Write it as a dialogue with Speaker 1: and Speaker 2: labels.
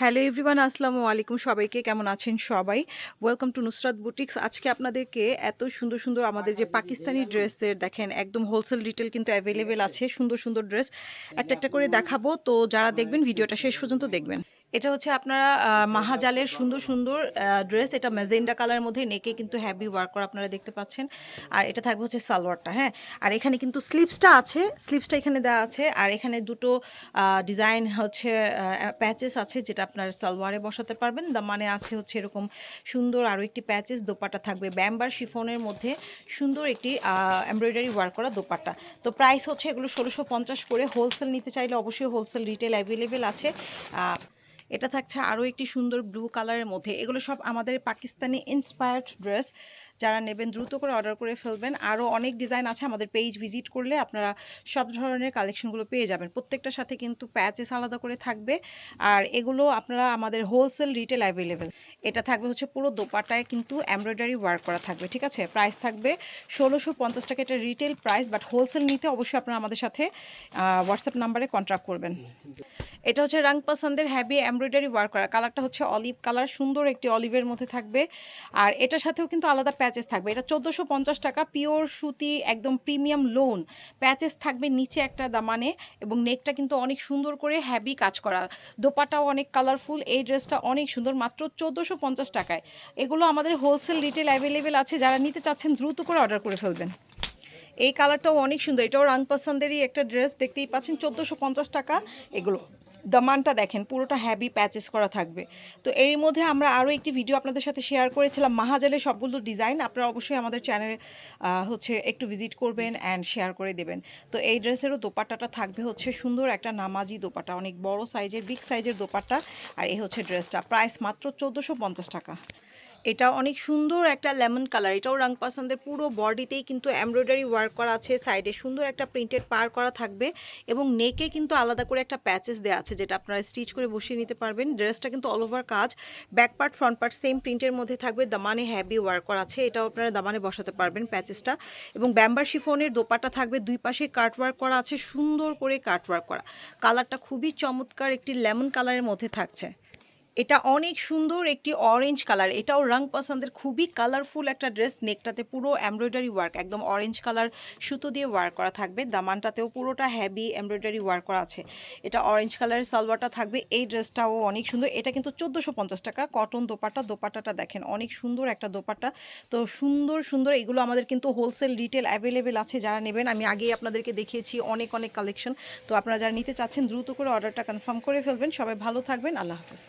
Speaker 1: Hello everyone আসসালামু আলাইকুম সবাইকে, কেমন আছেন সবাই? ওয়েলকাম টু নুসরাত বুটিক্স আজকে আপনাদেরকে এত সুন্দর সুন্দর আমাদের যে পাকিস্তানি ড্রেসের, দেখেন একদম হোলসেল রিটেল কিন্তু অ্যাভেলেবেল আছে, সুন্দর সুন্দর ড্রেস একটা একটা করে দেখাবো, তো যারা দেখবেন, ভিডিওটা শেষ পর্যন্ত দেখবেন। এটা হচ্ছে আপনারা মাহাজালের সুন্দর সুন্দর ড্রেস এটা মেজেন্ডা কালারের মধ্যে নেকে কিন্তু হ্যাভি ওয়ার্ক করা আপনারা দেখতে পাচ্ছেন। আর এটা থাকবে হচ্ছে সালোয়ারটা হ্যাঁ? আর এখানে কিন্তু স্লিপসটা আছে স্লিপসটা এখানে দেওয়া আছে। আর এখানে দুটো ডিজাইন হচ্ছে প্যাচেস আছে যেটা আপনার সালোয়ারে বসাতে পারবেন। দা মানে আছে হচ্ছে এরকম সুন্দর আরও একটি প্যাচেস দোপাটা থাকবে ব্যাম্বার শিফনের মধ্যে সুন্দর একটি এমব্রয়ডারি ওয়ার্ক করা দোপাটা তো প্রাইস হচ্ছে এগুলো ষোলোশো পঞ্চাশ করে। হোলসেল নিতে চাইলে অবশ্যই হোলসেল রিটেল অ্যাভেলেবেল আছে। আহ, এটা থাকছে আরও একটি সুন্দর ব্লু কালারের মধ্যে। এগুলো সব আমাদের পাকিস্তানি ইন্সপায়ার্ড ড্রেস যারা নেবেন, দ্রুত করে অর্ডার করে ফেলবেন। আরও অনেক ডিজাইন আছে আমাদের পেজ ভিজিট করলে আপনারা সব ধরনের কালেকশনগুলো পেয়ে যাবেন। প্রত্যেকটার সাথে কিন্তু প্যাচেস আলাদা করে থাকবে। আর এগুলো আপনারা আমাদের হোলসেল রিটেল অ্যাভেলেবেল এটা থাকবে হচ্ছে পুরো দোপাটায় কিন্তু এমব্রয়ডারি ওয়ার্ক করা থাকবে, ঠিক আছে? প্রাইস থাকবে ষোলোশো পঞ্চাশ টাকা। এটা রিটেল প্রাইস বাট হোলসেল নিতে অবশ্যই আপনারা আমাদের সাথে হোয়াটসঅ্যাপ নাম্বারে কন্ট্যাক্ট করবেন। এটা হচ্ছে রাং পাসান্দের হ্যাভি এমব্রয়ডারি ওয়ার্ক করা। কালারটা হচ্ছে অলিভ কালার সুন্দর একটি অলিভের মধ্যে থাকবে। আর এটার সাথেও কিন্তু আলাদা প্যাচেস থাকবে। এটা চোদ্দোশো পঞ্চাশ টাকা পিওর সুতি, একদম প্রিমিয়াম লোন প্যাচেস থাকবে নিচে একটা দামানে এবং নেকটা কিন্তু অনেক সুন্দর করে হ্যাভি কাজ করা। দোপাটাও অনেক কালারফুল এই ড্রেসটা অনেক সুন্দর, মাত্র চোদ্দোশো পঞ্চাশ টাকায়। এগুলো আমাদের হোলসেল রিটেল অ্যাভেলেবেল আছে। যারা নিতে চাচ্ছেন, দ্রুত করে অর্ডার করে ফেলবেন। এই কালারটাও অনেক সুন্দর। এটাও রাং পছন্দেরই একটা ড্রেস দেখতেই পাচ্ছেন, চোদ্দোশো পঞ্চাশ টাকা। এগুলো দামানটা দেখেন, পুরোটা হ্যাভি প্যাচেস করা থাকবে। তো এর মধ্যে আমরা আরও একটি ভিডিও আপনাদের সাথে শেয়ার করেছিলাম, মাহাজালের সবগুলো ডিজাইন আপনারা অবশ্যই আমাদের চ্যানেলে হচ্ছে একটু ভিজিট করবেন অ্যান্ড শেয়ার করে দেবেন। তো এই ড্রেসেরও দোপাট্টাটা থাকবে হচ্ছে সুন্দর একটা নামাজি দোপাট্টা, অনেক বড় সাইজের বিগ সাইজের দোপাট্টা। আর এই হচ্ছে ড্রেসটা প্রাইস মাত্র চোদ্দোশো টাকা। এটা অনেক সুন্দর একটা লেমন কালার, এটাও রং পাসান্দের পুরো বডিতেই কিন্তু এমব্রয়ডারি ওয়ার্ক করা আছে, সাইডে সুন্দর একটা প্রিন্টেড পার করা থাকবে এবং নেকে কিন্তু আলাদা করে একটা প্যাচেস দেওয়া আছে যেটা আপনারা স্টিচ করে বসিয়ে নিতে পারবেন। ড্রেসটা কিন্তু অল ওভার কাজ, back part, front part same প্রিন্টের মধ্যে থাকবে, দামানে হ্যাভি ওয়ার্ক করা আছে, এটাও আপনারা দামানে বসাতে পারবেন প্যাচেসটা এবং ব্যাম্বার শিফনের দোপাটা থাকবে, দুই পাশে কাট ওয়ার্ক করা আছে, সুন্দর করে কাট ওয়ার্ক করা। কালারটা খুবই চমৎকার, একটি লেমন কালারের মধ্যে থাকছে। এটা অনেক সুন্দর একটি অরেঞ্জ কালার এটাও রং পছন্দের খুবই কালারফুল একটা ড্রেস নেকটাতে পুরো এমব্রয়ডারি ওয়ার্ক একদম অরেঞ্জ কালার সুতো দিয়ে ওয়ার্ক করা থাকবে। দামানটাতেও পুরোটা হ্যাভি এমব্রয়ডারি ওয়ার্ক করা আছে। এটা অরেঞ্জ কালারের সালোয়ারটা থাকবে। এই ড্রেসটাও অনেক সুন্দর। এটা কিন্তু চোদ্দোশো পঞ্চাশ টাকা। কটন দোপাটা দোপাট্টাটা দেখেন, অনেক সুন্দর একটা দোপাট্টা। তো সুন্দর সুন্দর, এগুলো আমাদের কিন্তু হোলসেল রিটেল অ্যাভেলেবেল আছে। যারা নেবেন, আমি আগেই আপনাদেরকে দেখিয়েছি অনেক অনেক কালেকশন তো আপনারা যারা নিতে চাচ্ছেন, দ্রুত করে অর্ডারটা কনফার্ম করে ফেলবেন। সবাই ভালো থাকবেন। আল্লাহ হাফেজ।